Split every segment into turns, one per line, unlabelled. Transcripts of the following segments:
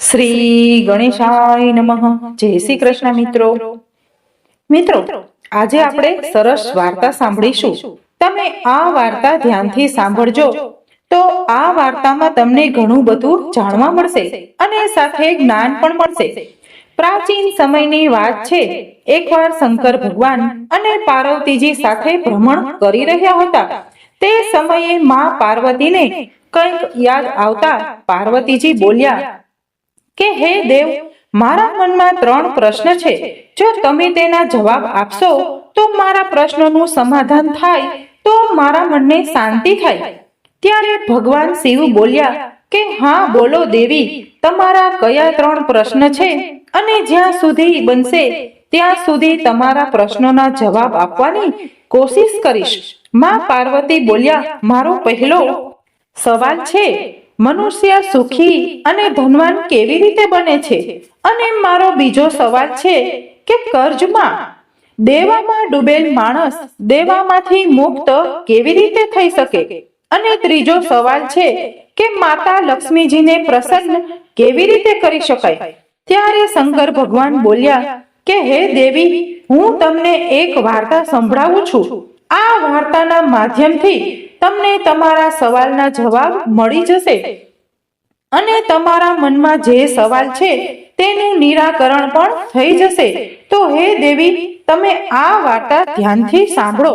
શ્રી ગણેશાય નમઃ. જય શ્રી કૃષ્ણ મિત્રો. મિત્રો, આજે આપણે સરસ વાર્તા સાંભળીશું. તમે આ વાર્તા ધ્યાનથી સાંભળજો. તો આ વાર્તામાં તમને ઘણું બધું જાણવા મળશે અને સાથે જ્ઞાન પણ મળશે. પ્રાચીન સમયની વાત છે, એકવાર શંકર ભગવાન અને પાર્વતીજી સાથે ભ્રમણ કરી રહ્યા હતા. તે સમયે માં પાર્વતીને કંઈક યાદ આવતા પાર્વતીજી બોલ્યા કે હે દેવ, મારા મનમાં ત્રણ પ્રશ્ન છે. જો તમે તેના જવાબ આપશો, તો મારા પ્રશ્નોનું સમાધાન થાય, તો મારા મનને શાંતિ થાય. ત્યારે ભગવાન શિવ બોલ્યા કે, હા, બોલો દેવી, તમારા કયા ત્રણ પ્રશ્ન છે? અને જ્યાં સુધી બનશે, ત્યાં સુધી તમારા પ્રશ્નોના જવાબ આપવાની કોશિશ કરીશ. માં પાર્વતી બોલ્યા, મારો પહેલો સવાલ છે મનુષ્ય સુખી અને ધનવાન કેવી રીતે બને છે? અને મારો બીજો સવાલ છે કે કર્જમાં દેવામાં ડૂબેલ માણસ દેવામાંથી મુક્ત કેવી રીતે થઈ શકે? અને ત્રીજો સવાલ છે કે માતા લક્ષ્મીજીને પ્રસન્ન કેવી રીતે કરી શકાય? ત્યારે શંકર ભગવાન બોલ્યા કે, હે દેવી, હું તમને એક વાર્તા સંભળાવું છું. આ વાર્તાના માધ્યમથી તમને તમારા સવાલના જવાબ મળી જશે. અને તમારા મનમાં જે સવાલ છે તેનું નિરાકરણ પણ થઈ જશે. તો હે દેવી, તમે આ વાર્તા ધ્યાનથી સાંભળો.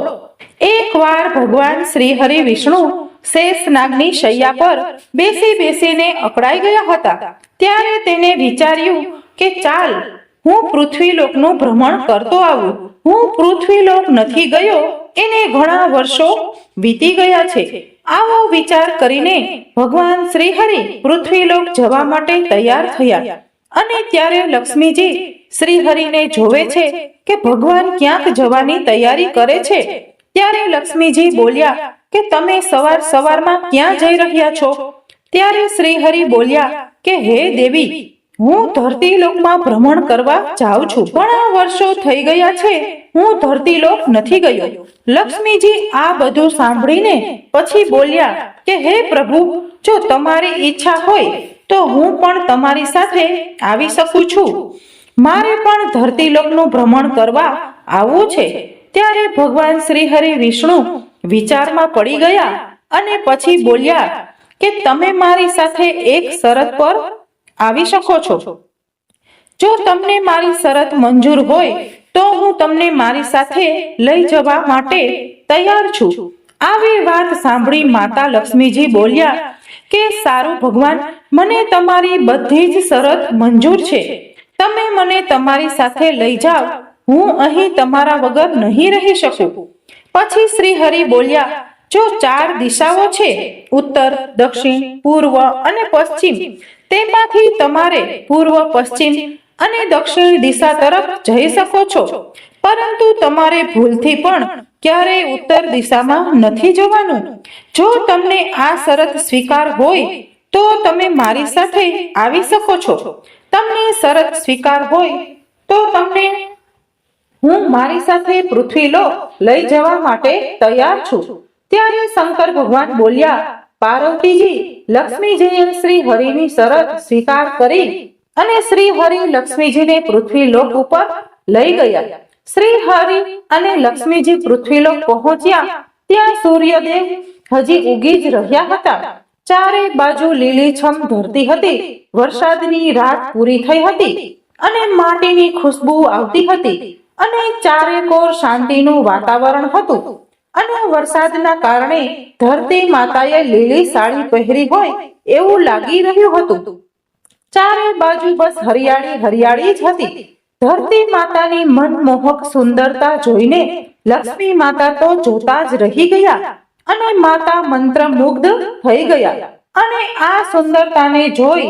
એકવાર ભગવાન શ્રી હરિ વિષ્ણુ શેષનાગની શૈયા પર બેસી બેસીને અકળાઈ ગયા હતા. ત્યારે તેને વિચાર્યું કે ચાલ, હું પૃથ્વીલોકનું ભ્રમણ કરતો આવું. હું પૃથ્વીલોક નથી ગયો એને ઘણા વર્ષો વીતી ગયા છે. આવો વિચાર કરીને ભગવાન શ્રી હરિ પૃથ્વીલોક જવા માટે તૈયાર થયા. અને ત્યારે લક્ષ્મીજી શ્રી હરિને જોવે છે કે ભગવાન ક્યાંક જવાની તૈયારી કરે છે. ત્યારે લક્ષ્મીજી બોલ્યા કે તમે સવાર સવારમાં ક્યાં જઈ રહ્યા છો? ત્યારે શ્રી હરિ બોલ્યા કે હે દેવી હું ધરતી લોકમાં ભ્રમણ કરવા જાઉં છું, પણ આ વર્ષો થઈ ગયા છે. હું ધરતી લોક નથી ગયો. લક્ષ્મીજી આ બધું સાંભળીને પછી બોલ્યા કે, હે પ્રભુ, જો તમારી ઈચ્છા હોય, તો હું પણ તમારી સાથે આવી શકું છું. મારે પણ ધરતી લોકનું ભ્રમણ કરવા આવવું છે. ત્યારે ભગવાન શ્રી હરિ વિષ્ણુ વિચારમાં પડી ગયા અને પછી બોલ્યા કે, તમે મારી સાથે એક શરત પર આવી શકો છો. જો તમને મારી શરત મંજૂર હોય, તો હું તમને મારી સાથે લઈ જવા માટે તૈયાર છું. આવી વાત સાંભળી માતા લક્ષ્મીજી બોલ્યા કે, સારું ભગવાન, મને તમારી બધી જ શરત મંજૂર છે. તમે મને તમારી સાથે લઈ જાઓ. હું અહીં તમારા વગર નહીં રહી શકું. પછી શ્રી હરિ બોલ્યા, જો ચાર દિશાઓ છે, ઉત્તર, દક્ષિણ, પૂર્વ અને પશ્ચિમ તેમાંથી તમારે પૂર્વ, પશ્ચિમ અને દક્ષિણ દિશા તરફ જઈ શકો છો. પરંતુ તમારે ભૂલથી પણ ક્યારેય ઉત્તર દિશામાં નથી જવાનું. જો તમને આ શરત સ્વીકાર હોય, તો તમે મારી સાથે આવી શકો છો. તમને શરત સ્વીકાર હોય, તો તમને હું મારી સાથે પૃથ્વી લો લઈ જવા માટે તૈયાર છું. ત્યારે શંકર ભગવાન બોલ્યા પાર્વતીજી, લક્ષ્મીજીએ શ્રી હરિની શરત સ્વીકાર કરી અને શ્રી હરિ લક્ષ્મીજીને પૃથ્વીલોક ઉપર લઈ ગયા. શ્રી હરિ અને લક્ષ્મીજી પૃથ્વીલોક પહોંચ્યા. ત્યાં સૂર્યદેવ હજી ઉગી જ રહ્યા હતા. ચારે બાજુ લીલીછમ ધરતી હતી. વરસાદની રાત પૂરી થઈ હતી અને માટીની ખુશ્બુ આવતી હતી અને ચારે કોર શાંતિનું વાતાવરણ હતું. અને વરસાદના કારણે ધરતી માતાએ લીલી સાડી પહેરી હોય એવું લાગી રહ્યું હતું. ચારે બાજુ બસ હરિયાળી હરિયાળી જ હતી. ધરતી માતાની મનમોહક સુંદરતા જોઈને લક્ષ્મી માતા તો જોતા જ રહી ગયા અને માતા મંત્ર મુગ્ધ થઈ ગયા. અને આ સુંદરતાને જોઈ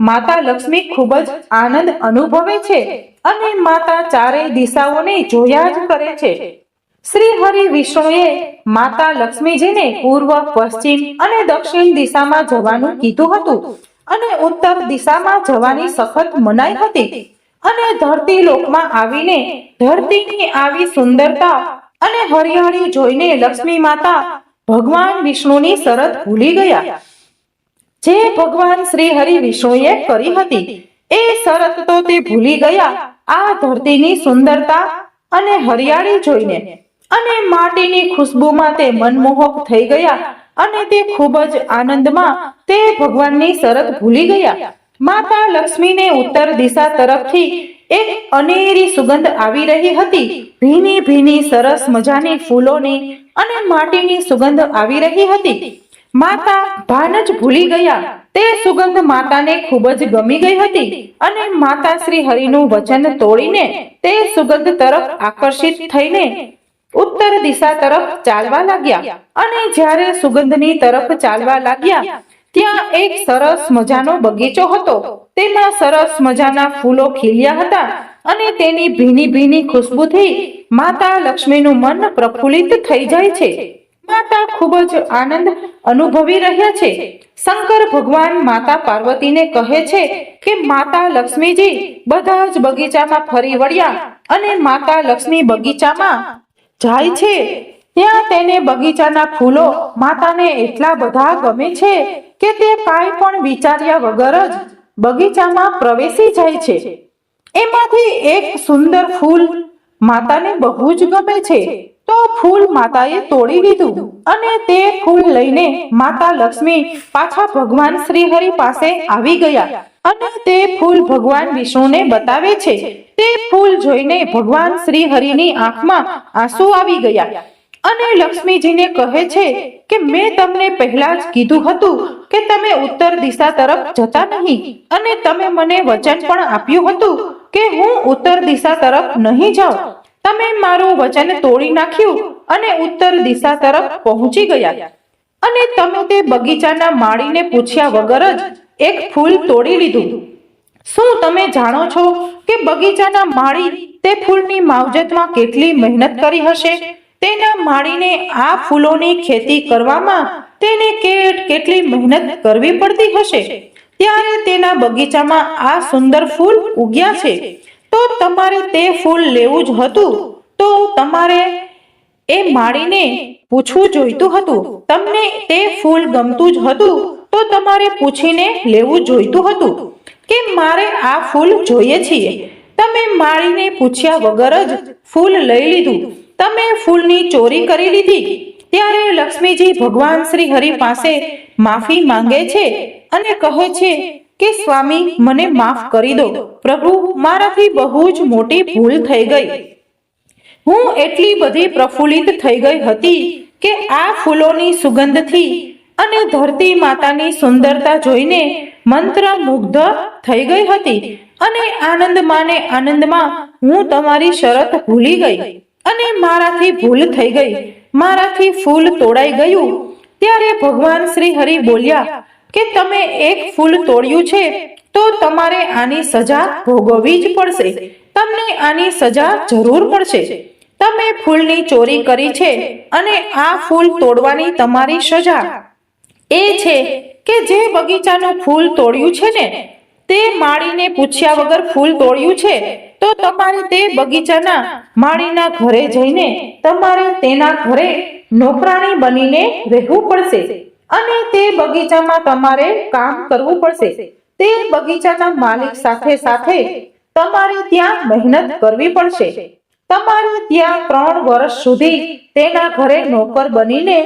માતા લક્ષ્મી ખૂબ જ આનંદ અનુભવે છે અને માતા ચારેય દિશાઓને જોયા જ કરે છે. શ્રી હરિ વિષ્ણુએ માતા લક્ષ્મીજીને પૂર્વ, પશ્ચિમ અને દક્ષિણ દિશામાં જવાનું કીધું હતું અને ઉત્તર દિશામાં જવાની સખત મનાઈ હતી અને ધરતી લોકમાં આવીને ધરતીની આવી સુંદરતા અને હરિયાળી જોઈને લક્ષ્મી માતા ભગવાન વિષ્ણુની શરત ભૂલી ગયા. જે ભગવાન શ્રી હરિ વિષ્ણુએ કરી હતી, એ શરત તો તે ભૂલી ગયા આ ધરતીની સુંદરતા અને હરિયાળી જોઈને. અને માટીની ખુશ્બુમાં તે મનમોહક થઈ ગયા અને તે ખૂબ જ આનંદમાં તે ભગવાનની શરત ભૂલી ગયા. માતા લક્ષ્મીને ઉત્તર દિશા તરફથી એક અનેરી સુગંધ આવી રહી હતી. ભીની ભીની સરસ મજાની ફૂલોની અને માટીની સુગંધ આવી રહી હતી. માતા ભાન જ ભૂલી ગયા. તે સુગંધ માતાને ખૂબ જ ગમી ગઈ હતી અને માતા શ્રી હરિનું વચન તોડીને તે સુગંધ તરફ આકર્ષિત થઈને ઉત્તર દિશા તરફ ચાલવા લાગ્યા અને જ્યારે સુગંધની તરફ ચાલવા લાગ્યા, ત્યાં એક સરસ મજાનો બગીચો હતો. તેમાં સરસ મજાના ફૂલો ખીલ્યા હતા અને તેની ભીની ભીની ખુશ્બુથી માતા લક્ષ્મીનું મન પ્રફુલ્લિત થઈ જાય છે. માતા ખૂબ જ આનંદ અનુભવી રહ્યા છે. શંકર ભગવાન માતા પાર્વતીને કહે છે કે માતા લક્ષ્મીજી, બધા જ બગીચામાં ફરી વળ્યા અને માતા લક્ષ્મી બગીચામાં જાય છે. ત્યાં તેને બગીચાના ફૂલો, માતાને એટલા બધા ગમે છે કે તે કાંઈ પણ વિચાર્યા વગર જ બગીચામાં પ્રવેશી જાય છે. એમાંથી એક સુંદર ફૂલ માતાને બહુ જ ગમે છે. તો ફૂલ માતાએ તોડી દીધું અને તે ફૂલ લઈને માતા લક્ષ્મી પાછા ભગવાન શ્રી હરિ પાસે આવી ગયા. અને તે ફૂલ ભગવાન વિષ્ણુને બતાવે છે. તે ફૂલ જોઈને ભગવાન શ્રી હરિની આંખમાં આંસુ આવી ગયા. અને લક્ષ્મીજીને કહે છે કે, મેં તમને પહેલા જ કીધું હતું કે તમે ઉત્તર દિશા તરફ જતા નહીં. અને તમે મને વચન પણ આપ્યું હતું કે હું ઉત્તર દિશા તરફ નહીં જાઉં. તમે મારું વચન તોડી નાખ્યું અને ઉત્તર દિશા તરફ પહોંચી ગયા. અને તમે તે બગીચાના માળીને પૂછ્યા વગર જ એક ફૂલ તોડી લીધું. શું તમે જાણો છો કે બગીચાના માળી તે ફૂલની માવજતમાં કેટલી મહેનત કરી હશે? તેના માળીને આ ફૂલોની ખેતી કરવામાં તેને કેટ કેટલી મહેનત કરવી પડતી હશે? ત્યારે તેના બગીચામાં આ સુંદર ફૂલ ઉગ્યા છે. તો તમારે તે ફૂલ લેવું જ હતું. તો તમારે એ માળીને પૂછવું જોઈતું હતું. તમને તે ફૂલ ગમતું જ હતું. તો તમારે પૂછીને લેવું જોઈતું હતું કે મારે આ ફૂલ જોઈએ છીએ. તમે માળીને પૂછ્યા વગર જ ફૂલ લઈ લીધું. તમે ફૂલની ચોરી કરી લીધી. ત્યારે લક્ષ્મીજી ભગવાન શ્રી હરિ પાસે માફી માંગે છે અને કહે છે કે, સ્વામી, મને માફ કરી દો. પ્રભુ, મારાથી બહુ જ મોટી ભૂલ થઈ ગઈ. હું એટલી બધી પ્રફુલ્લિત થઈ ગઈ હતી કે આ ફૂલોની સુગંધથી અને ધરતી માતાની સુંદરતા જોઈને મંત્ર મુગ્ધ થઈ ગઈ હતી અને આનંદમાં ને આનંદમાં હું તમારી શરત ભૂલી ગઈ અને મારાથી ભૂલ થઈ ગઈ. મારાથી ફૂલ તોડાઈ ગયું. ત્યારે ભગવાન શ્રી હરિ બોલ્યા કે તમે એક ફૂલ તોડ્યું છે તો તમારે આની સજા ભોગવવી જ પડશે. તમને આની સજા જરૂર પડશે. તમે ફૂલની ચોરી કરી છે અને આ ફૂલ તોડવાની તમારી સજા એ છે કે જે બગીચાનું ફૂલ તોડ્યું છે ને, તે માળીને પૂછ્યા વગર ફૂલ તોડ્યું છે, તો તમારે તે બગીચાના માળીના ઘરે જઈને તમારે તેના ઘરે નોકરાણી બનીને રહેવું પડશે અને તે બગીચામાં તમારે કામ કરવું પડશે. તે બગીચાના માલિક સાથે સાથે તમારે ત્યાં મહેનત કરવી પડશે. તમારે ત્યાં ત્રણ વર્ષ સુધી તેના ઘરે નોકર બનીને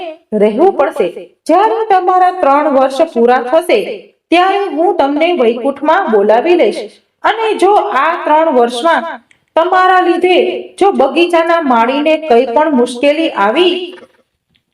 રહેવું પડશે. જ્યારે તમારા ત્રણ વર્ષ પૂરા થશે, ત્યારે હું તમને વૈકુંઠમાં બોલાવી લઈશ. અને જો આ ત્રણ વર્ષમાં તમારા લીધે જો બગીચાના માળીને કંઈ પણ મુશ્કેલી આવી,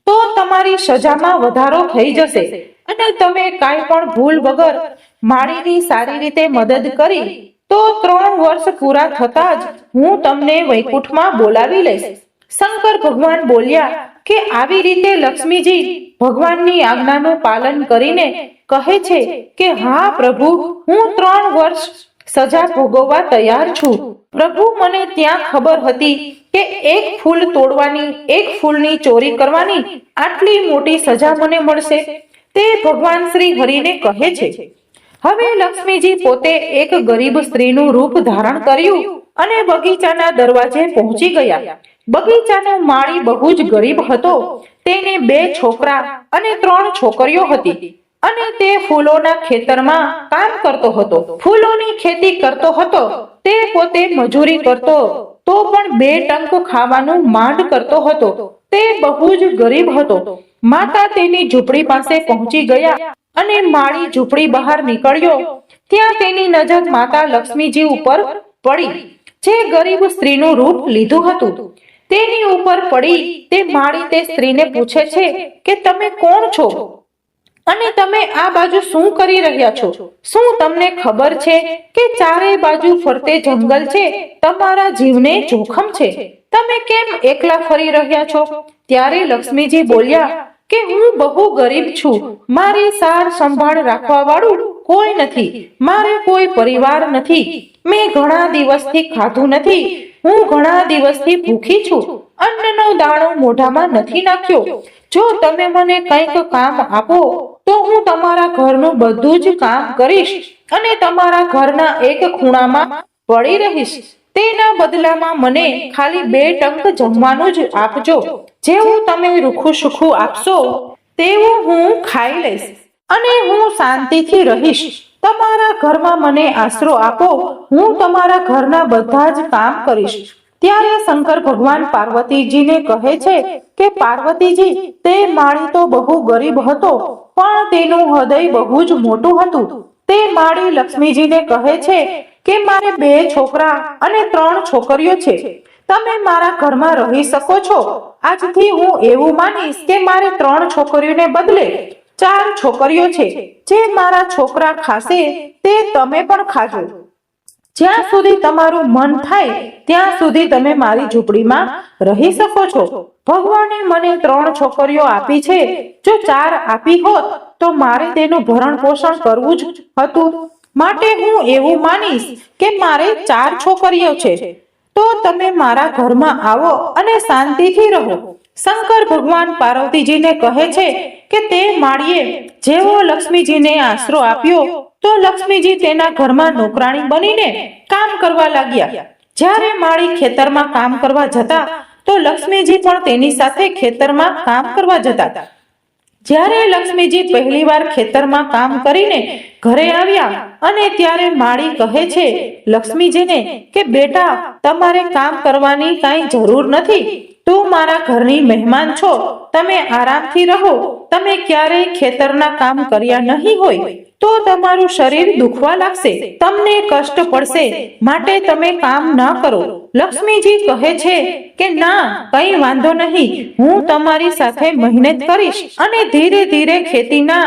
તો તમારી સજામાં વધારો થઈ જશે. અને તમે કાંઈ પણ ભૂલ વગર માળીની સારી રીતે મદદ કરી તો ત્રણ વર્ષ પૂરા થતા જ હું તમને વૈકુંઠમાં બોલાવી લઈશ. શંકર ભગવાન બોલ્યા કે આવી રીતે લક્ષ્મીજી ભગવાનની આજ્ઞાનું પાલન કરીને કહે છે કે, હા, પ્રભુ, હું ત્રણ વર્ષ સજા ભોગવવા તૈયાર છું. પ્રભુ, મને ત્યાં ખબર હતી કે એક ફૂલ તોડવાની, એક ફૂલની ચોરી કરવાની આટલી મોટી સજા મને મળશે. તે ભગવાન શ્રી હરિને કહે છે. હવે લક્ષ્મીજી પોતે એક ગરીબ સ્ત્રીનું રૂપ ધારણ કર્યું અને બગીચાના દરવાજે પહોંચી ગયા. બગીચાનો માળી બહુ જ ગરીબ હતો. તેને બે છોકરા અને ત્રણ છોકરીઓ હતી અને તે ફૂલોના ખેતરમાં કામ કરતો હતો. ફૂલોની ખેતી કરતો હતો. તે પોતે મજૂરી કરતો તો પણ બે ટંક ખાવાનું માંડ કરતો હતો. તે બહુ જ ગરીબ હતો. માતા તેની ઝૂંપડી પાસે પહોંચી ગયા અને માળી ઝૂંપડી બહાર નીકળ્યો, ત્યાં તેની નજર માતા લક્ષ્મીજી ઉપર પડી, જે ગરીબ સ્ત્રીનું રૂપ લીધું હતું. તેની ઉપર પડી, તે માળી તે સ્ત્રીને પૂછે છે કે તમે કોણ છો? અને તમે આ બાજુ શું કરી રહ્યા છો? શું તમને ખબર છે કે ચારે બાજુ ફરતે જંગલ છે? તમારા જીવને જોખમ છે. તમે કેમ એકલા ફરી રહ્યા છો? ત્યારે લક્ષ્મીજી બોલ્યા કે હું બહુ ગરીબ છું. મારી સાર સંભાળ રાખવા વાળું કોઈ નથી. મારે કોઈ પરિવાર નથી. મેં ઘણા દિવસથી ખાધું નથી. હું ઘણા દિવસથી ભૂખી છું. અન્નનો દાણો મોઢામાં નથી નાખ્યો. જો તમે મને કંઈક કામ આપો, તો હું તમારા ઘરનું બધું જ કામ કરીશ અને તમારા ઘરના એક ખૂણામાં પડી રહીશ. તેના બદલામાં મને ખાલી બે ટંક જમવાનું જ આપજો. જેવું તમે રૂખું સુખું આપશો, તેવું હું ખાઈ લઈશ અને હું શાંતિથી રહીશ. તમારા ઘરમાં મને આશરો આપો, હું તમારા ઘરના બધા જ કામ કરીશ. ત્યારે શંકર ભગવાન પાર્વતીજીને કહે છે કે, પાર્વતીજી, તે માળી તો બહુ ગરીબ હતો, પણ તેનું હૃદય બહુ જ મોટું હતું. તે માળી લક્ષ્મીજીને કહે છે કે મારે બે છોકરા અને ત્રણ છોકરીઓ છે. તમે મારા ઘરમાં રહી શકો છો. આજથી હું એવું માનીશ કે મારે ત્રણ છોકરીઓને બદલે ચાર છોકરીઓ છે. જે મારા છોકરા ખાશે તે તમે પણ ખાજો. જ્યાં સુધી તમારું મન થાય, ત્યાં સુધી તમે મારી ઝૂંપડીમાં રહી શકો છો. ભગવાને મને ત્રણ છોકરીઓ આપી છે. જો ચાર આપી હોત, તો મારે તેનું ભરણ પોષણ કરવું જ હતું. માટે હું એવું માનીશ કે મારે ચાર છોકરીઓ છે. તો તમે મારા ઘરમાં આવો અને શાંતિથી રહો. શંકર ભગવાન પાર્વતીજીને કહે છે કે તે માળીએ જેવો લક્ષ્મીજીને આશરો આપ્યો, તો લક્ષ્મીજી તેના ઘરમાં નોકરાણી બનીને કામ કરવા લાગ્યા. જ્યારે માળી ખેતરમાં કામ કરવા જતા, તો લક્ષ્મીજી પણ તેની સાથે ખેતરમાં કામ કરવા જતા. જ્યારે લક્ષ્મીજી પહેલીવાર ખેતરમાં કામ કરીને ઘરે આવ્યા અને ત્યારે માળી કહે છે, લક્ષ્મીજીને, કે બેટા, તમારે કામ કરવાની કાંઈ જરૂર નથી. તું મારા ઘરની મહેમાન છો. તમે આરામથી રહો. તમે ક્યારેય ખેતરના કામ કર્યા નહીં હોય. તો તમારું શરીર દુખવા લાગશે. તમને કષ્ટ પડશે. માટે તમે કામ ન કરો. લક્ષ્મીજી કહે છે કે, ના, કઈ વાંધો નહીં. હું તમારી સાથે મહેનત કરીશ અને ધીરે ધીરે ખેતીના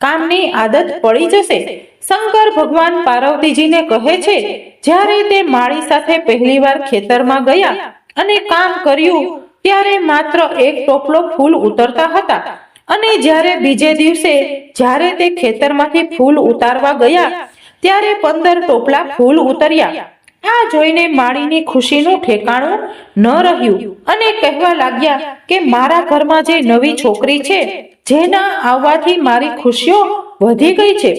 કામની આદત પડી જશે. શંકર ભગવાન પાર્વતીજીને કહે છે, જ્યારે તે માળી સાથે પહેલીવાર ખેતરમાં ગયા અને કામ કર્યું, ત્યારે માત્ર એક ટોપલો ફૂલ ઉતરતા હતા. અને જ્યારે બીજે દિવસે જ્યારે તે ખેતરમાંથી ફૂલ ઉતારવા ગયા ત્યારે પંદર ટોપલા ફૂલ ઉતર્યા. આ જોઈને માળીની ખુશીનું ઠેકાણું ન રહ્યું. અને કહેવા લાગ્યા કે મારા ઘરમાં જે નવી છોકરી છે જેના આવવાથી મારી ખુશીઓ વધી ગઈ છે.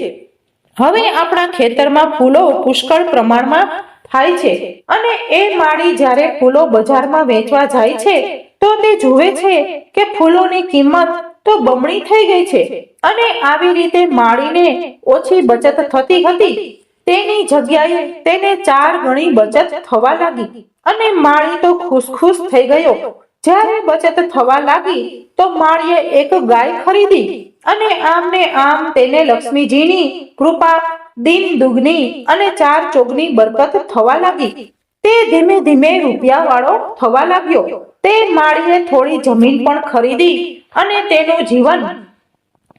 હવે આપણા ખેતરમાં ફૂલો પુષ્કળ પ્રમાણમાં થાય છે. અને એ માળી જ્યારે ફૂલો બજારમાં વેચવા જાય છે તો તે જુએ છે કે ફૂલોની કિંમત તો બમણી થઈ ગઈ છે. અને આવી રીતે માળીને ઓછી બચત થતી હતી. તેની જગ્યાએ તેને ચાર ગણી બચત થવા લાગી. અને માળી તો ખુશ ખુશ થઈ ગયો. જ્યારે બચત થવા લાગી, તો માળીએ એક ગાય ખરીદી. અને આમ ને આમ તેને લક્ષ્મીજીની કૃપા, દિન દુગની અને ચાર ચોગની બરકત થવા લાગી. તે ધીમે ધીમે રૂપિયા વાળો થવા લાગ્યો. તે માળીએ થોડી જમીન પણ ખરીદી અને તેનું જીવન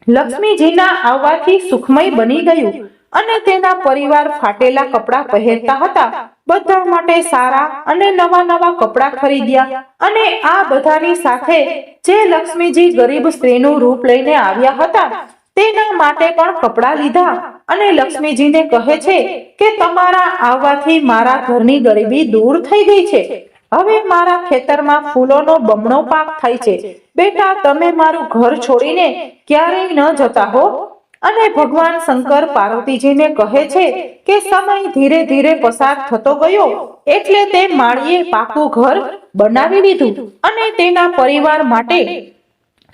લક્ષ્મીજીના આવવાથી સુખમય બની ગયું અને તેના પરિવાર ફાટેલા કપડાં પહેરતા હતા. બધા માટે સારા અને નવા નવા કપડાં ખરીદ્યા અને આ બધાની સાથે જે લક્ષ્મીજી ગરીબ સ્ત્રીનું રૂપ લઈને આવ્યા હતા તેના માટે પણ કપડાં લીધા. અને લક્ષ્મીજીને કહે છે કે તમારા આવવાથી મારા ઘરની ગરીબી દૂર થઈ ગઈ છે. હવે મારા ખેતરમાં ફૂલોનો બમણો પાક થાય છે. બેટા, તમે મારું ઘર છોડીને ક્યારેય ન જતા હો. અને ભગવાન શંકર પાર્વતીજીને કહે છે કે સમય ધીરે ધીરે પસાર થતો ગયો એટલે તે માળીએ પાકું ઘર બનાવી લીધું. અને તેના પરિવાર માટે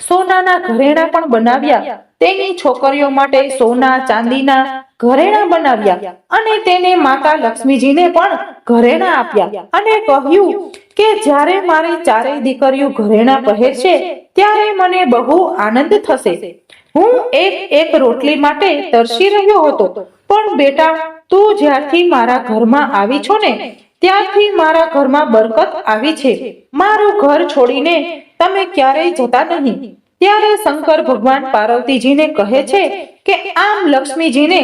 સોનાના ઘરેણા પણ બનાવ્યા. તેની છોકરીઓ માટે સોના, ચાંદીના ઘરેણા બનાવ્યા અને તેને માતા લક્ષ્મીજીને પણ ઘરેણા આપ્યા અને કહ્યું કે જ્યારે મારી ચારેય દીકરીઓ ઘરેણા પહેરશે, ત્યારે મને બહુ આનંદ થશે. હું એક એક રોટલી માટે તરસી રહ્યો હતો. પણ બેટા, તું જ્યારથી મારા ઘરમાં આવી છો ને, ત્યારથી મારા ઘરમાં બરકત આવી છે. મારું ઘર છોડીને તમે ક્યારેય જતા નહીં. ત્યારે શંકર ભગવાન પાર્વતીજીને કહે છે કે આમ લક્ષ્મીજીને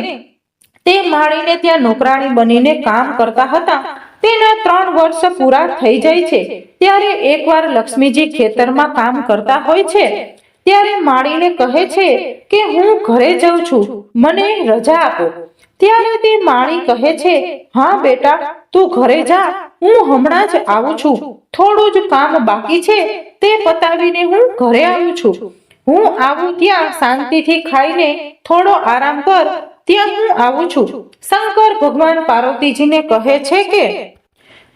તે માળીને ત્યાં નોકરાણી બનીને કામ કરતા હતા. તેના ત્રણ વર્ષ પૂરા થઈ જાય છે. ત્યારે એકવાર લક્ષ્મીજી ખેતરમાં કામ કરતા હોય છે. ત્યારે માળીને કહે છે કે હું ઘરે જઉં છું. મને રજા આપો. ત્યારે તે માળી કહે છે, હા બેટા, તું ઘરે જા. હું હમણાં જ આવું છું. થોડું જ કામ બાકી છે. તે પતાવીને હું ઘરે આવ્યું છું. હું આવું ત્યાં શાંતિથી ખાઈને થોડો આરામ કર, ત્યાં હું આવું છું. શંકર ભગવાન પાર્વતીજીને કહે છે કે,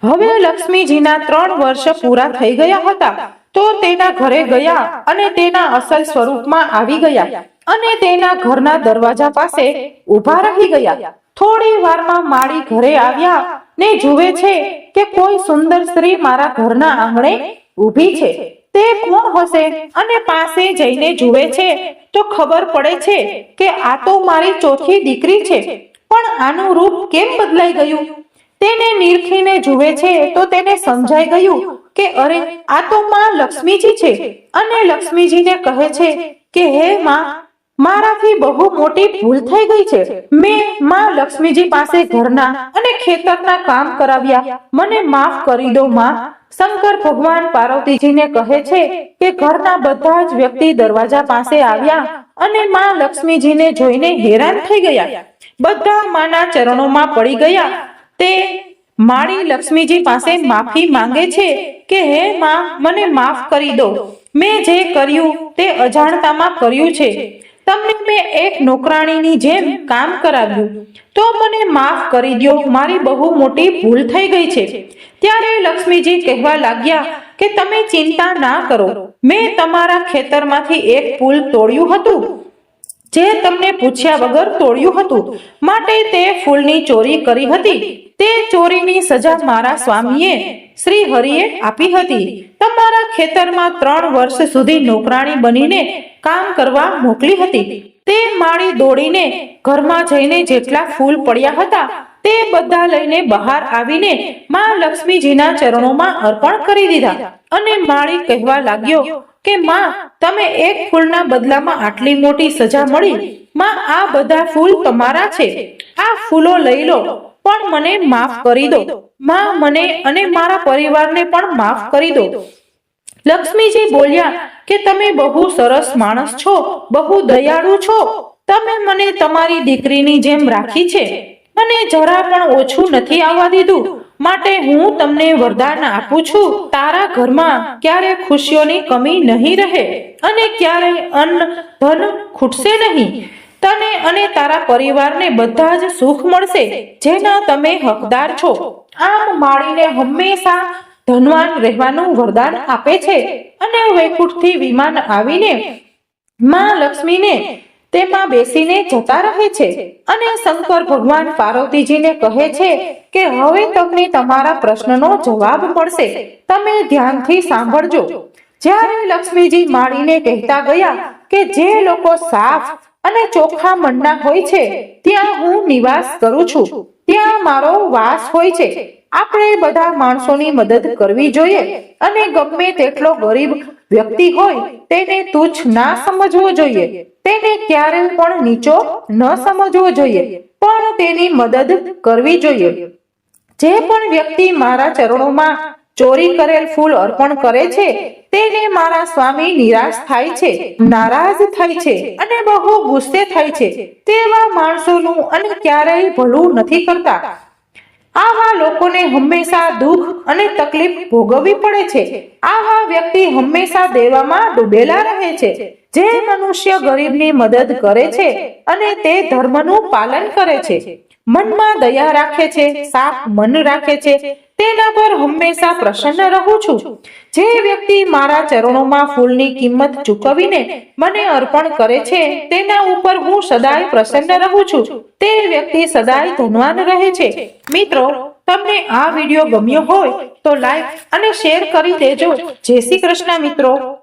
હવે લક્ષ્મીજીના ત્રણ વર્ષ પૂરા થઈ ગયા હતા, તો તેના ઘરે ગયા અને તેના અસલ સ્વરૂપમાં આવી ગયા અને તેના ઘરના દરવાજા પાસે ઊભા રહી ગયા. થોડી વારમાં માળી ઘરે આવ્યા ને જુએ છે કે કોઈ સુંદર સ્ત્રી મારા ઘરના આંગણે ઊભી છે? તે કોણ હશે? અને પાસે જઈને જુએ છે? તો ખબર પડે છે કે આ તો મારી ચોથી દીકરી છે. પણ આનું રૂપ કેમ બદલાઈ ગયું? તેને નિરખીને જુએ છે તો તેને સમજાઈ ગયું કે અરે, આ તો માં લક્ષ્મીજી છે. અને લક્ષ્મીજીને કહે છે કે, હે માં મારાથી બહુ મોટી ભૂલ થઈ ગઈ છે. મેં માં લક્ષ્મીજી પાસે ઘરના અને ખેતરના કામ કરાવ્યા. મને માફ કરી દો, માં. શંકર ભગવાન પાર્વતીજીને કહે છે કે ઘરના બધા જ વ્યક્તિ દરવાજા પાસે આવ્યા અને માં લક્ષ્મીજીને જોઈને હેરાન થઈ ગયા. બધા માના ચરણોમાં પડી ગયા. તે માળી લક્ષ્મીજી પાસે માફી માંગે છે કે, હે, માં, મને માફ કરી દો. મેં જે કર્યું તે અજાણતામાં કર્યું છે. તમને મેં એક નોકરાણીની જેમ કામ કરાવ્યું, તો મને માફ કરી દો મારી બહુ મોટી ભૂલ થઈ ગઈ છે. ત્યારે લક્ષ્મીજી કહેવા લાગ્યા કે તમે ચિંતા ના કરો. મેં તમારા ખેતરમાંથી એક પુલ તોડ્યું હતું. જે તમને પૂછ્યા વગર તોડ્યું હતું. માટે તે ફૂલની ચોરી કરી હતી. તે ચોરીની સજા મારા સ્વામીએ શ્રી હરિએ આપી હતી. તમારા ખેતરમાં ત્રણ વર્ષ સુધી નોકરાણી બનીને કામ કરવા મોકલી હતી. તે માળી દોડીને ઘરમાં જઈને જેટલા ફૂલ પડ્યા હતા, તે બધા લઈને બહાર આવીને માં લક્ષ્મીજીના ચરણોમાં અર્પણ કરી દીધા. અને માળી કહેવા લાગ્યો કે માં, તમે એક ફૂલના બદલામાં આટલી મોટી સજા મળી? માં, આ બધા ફૂલ તમારા છે. આ ફૂલો લઈ લો, પણ મને માફ કરી દો. માં, મને અને મારા પરિવારને પણ માફ કરી દો. લક્ષ્મીજી બોલ્યા કે તમે બહુ સરસ માણસ છો, બહુ દયાળુ છો. તમે મને તમારી દીકરીની જેમ રાખી છે. મને જરા પણ ઓછું નથી આવવા દીધું. માટે હું તમને વરદાન આપું છું. તારા ઘરમાં ક્યારે ખુશીઓની કમી નહીં રહે અને ક્યારે અન્ન ધન ખૂટશે નહીં. તને અને તારા પરિવારને બધા જ સુખ મળશે, જેના તમે હકદાર છો. આમ માળીને હંમેશા ધનવાન રહેવાનું વરદાન આપે છે. અને વૈકુંઠથી વિમાન આવીને માં લક્ષ્મીને તેમાં બેસીને જતા રહે છે. અને શંકર ભગવાન પાર્વતીજીને કહે છે કે હવે તમને તમારા પ્રશ્નનો જવાબ મળશે. તમે ધ્યાનથી સાંભળજો. જ્યારે લક્ષ્મીજી માળીને કહેતા ગયા કે જે લોકો સાફ અને ચોખ્ખા મનના હોય છે ત્યાં હું નિવાસ કરું છું. ત્યાં મારો વાસ હોય છે. આપણે બધા માણસોની મદદ કરવી જોઈએ અને ગમે તેટલો ગરીબ વ્યક્તિ હોય તેને તુચ્છ ના સમજવો જોઈએ. તેને ક્યારે પણ નીચો ન સમજવો જોઈએ, પણ તેની મદદ કરવી જોઈએ. જે પણ વ્યક્તિ મારા ચરણોમાં ચોરી કરેલ ફૂલ અર્પણ કરે છે, તેને મારા સ્વામી નિરાશ થાય છે, નારાજ થાય છે અને બહુ ગુસ્સે થાય છે. તેવા માણસોનું અને ક્યારેય ભલું નથી કરતા. આવા લોકોને હંમેશા દુઃખ અને તકલીફ ભોગવવી પડે છે. આવા વ્યક્તિ હંમેશા દેવામાં ડૂબેલા રહે છે. જે મનુષ્ય ગરીબની મદદ કરે છે અને તે ધર્મનું પાલન કરે છે. મનમાં દયા રાખે છે, સાફ મન રાખે છે તેના પર હંમેશા પ્રસન્ન રહું છું. જે વ્યક્તિ મારા ચરણોમાં ફૂલની કિંમત ચૂકવીને મને અર્પણ કરે છે, તેના ઉપર હું સદાય પ્રસન્ન રહું છું. તે વ્યક્તિ સદાય ધનવાન રહે છે. મિત્રો, તમને આ વીડિયો ગમ્યો હોય તો લાઈક અને શેર કરી દેજો. જય શ્રી કૃષ્ણ, મિત્રો.